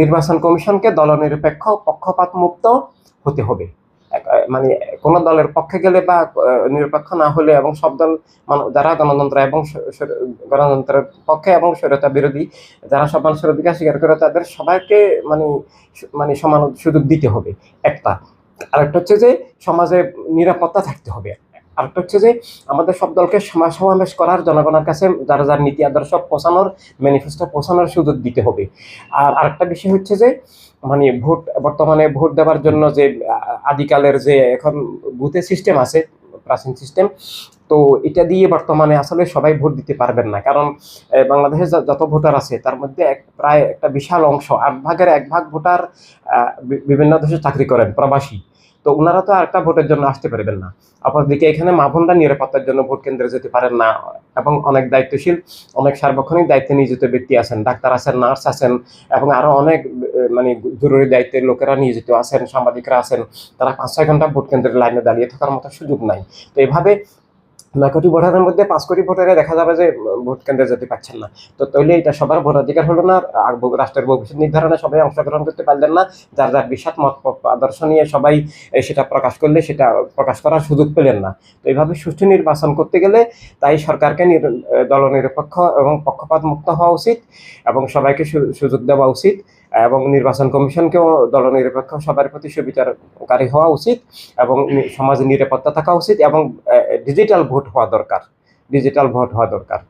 নির্বাচন কমিশনকে দলনিরপেক্ষ পক্ষপাত মুক্ত হতে হবে। মানে কোন দলের পক্ষে গেলে বা নিরপেক্ষ না হলে এবং সব দল যারা গণতন্ত্র এবং গণতন্ত্রের পক্ষে এবং স্বৈরতা বিরোধী, যারা সব মানুষের অধিকার স্বীকার করে তাদের সবাইকে মানে মানে সমান সুযোগ দিতে হবে। একটা। আরেকটা হচ্ছে যে সমাজে নিরাপত্তা থাকতে হবে। আরেকটা হচ্ছে যে আমাদের সব দলকে সমাবেশ করার জনগণের কাছে যারা যার নীতি আদর্শ পৌঁছানোর ম্যানিফেস্টো পৌঁছানোর সুযোগ দিতে হবে। আর আরেকটা বিষয় হচ্ছে যে মানে ভোট, বর্তমানে ভোট দেওয়ার জন্য যে আদিকালের যে এখন বুথের সিস্টেম আছে, প্রাচীন সিস্টেম তো এটা দিয়ে বর্তমানে আসলে সবাই ভোট দিতে পারবেন না। কারণ বাংলাদেশে যত ভোটার আছে, তার মধ্যে এক, প্রায় একটা বিশাল অংশ, আট ভাগের এক ভাগ ভোটার বিভিন্ন দেশে চাকরি করেন, প্রবাসী। তো ওনারা তো আরেকটা ভোটের জন্য আসতে পারবেন না। অপরদিকে এখানে মা বোনরা নিরাপত্তার জন্য ভোট কেন্দ্রে যেতে পারেন না এবং অনেক দায়িত্বশীল, অনেক সার্বক্ষণিক দায়িত্বে নিয়োজিত ব্যক্তি আছেন, ডাক্তার আছেন, নার্স আছেন এবং আরও অনেক মানে জরুরি দায়িত্বের লোকেরা নিয়োজিত আছেন, সাংবাদিকরা আছেন। তারা পাঁচ ছয় ঘণ্টা ভোট কেন্দ্রের লাইনে দাঁড়িয়ে থাকার মতো সুযোগ নাই। তো এভাবে নয় কোটি ভোটারের মধ্যে পাঁচ কোটি ভোটারে দেখা যাবে যে, ভোট কেন্দ্রে যেতে পারছেন না। তো তাহলে এটা সবার ভোটাধিকার হলো না রাষ্ট্রের ভবিষ্যৎ নির্ধারণে সবাই অংশগ্রহণ করতে পারলেন না, যার যার বিশাল মত আদর্শ নিয়ে সবাই সেটা প্রকাশ করলে সেটা প্রকাশ করার সুযোগ পেলেন না। তো এইভাবে সুষ্ঠু নির্বাচন করতে গেলে তাই সরকারকে দলনিরপেক্ষ এবং পক্ষপাত মুক্ত হওয়া উচিত এবং সবাইকে সুযোগ দেওয়া উচিত। এবং নির্বাচন কমিশনকেও, দলনিরপেক্ষ সবার প্রতি সুবিচারকারী হওয়া উচিত এবং সমাজে নিরাপত্তা থাকা উচিত এবং ডিজিটাল ভোট হওয়া দরকার। ডিজিটাল ভোট হওয়া দরকার।